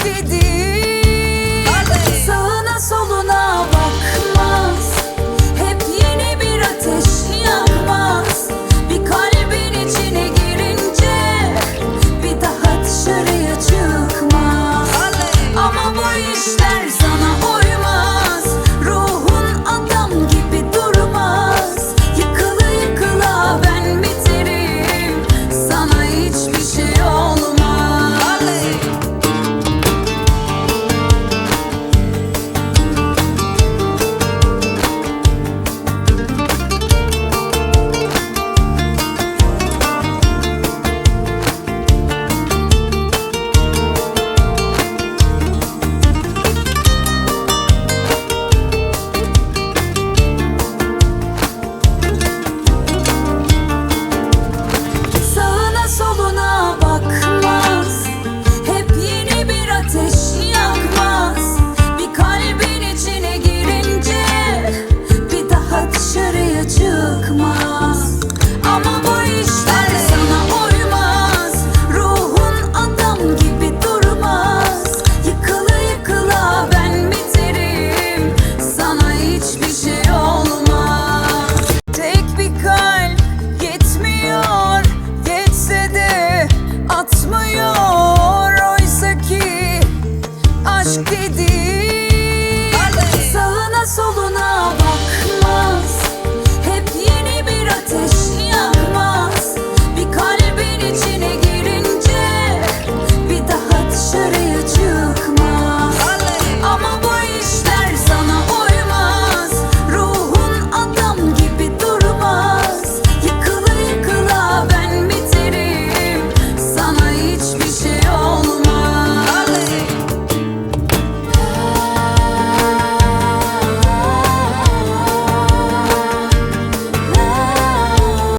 aşk ortaya Ama bu işler sana uymaz. Ruhun adam gibi durmaz. Yıkıla yıkıla ben biterim Sana hiçbir şey olmaz. Tek bir kalp yetmiyor. Yetse de atmıyor. Oysa ki aşk dediğin Salına soluna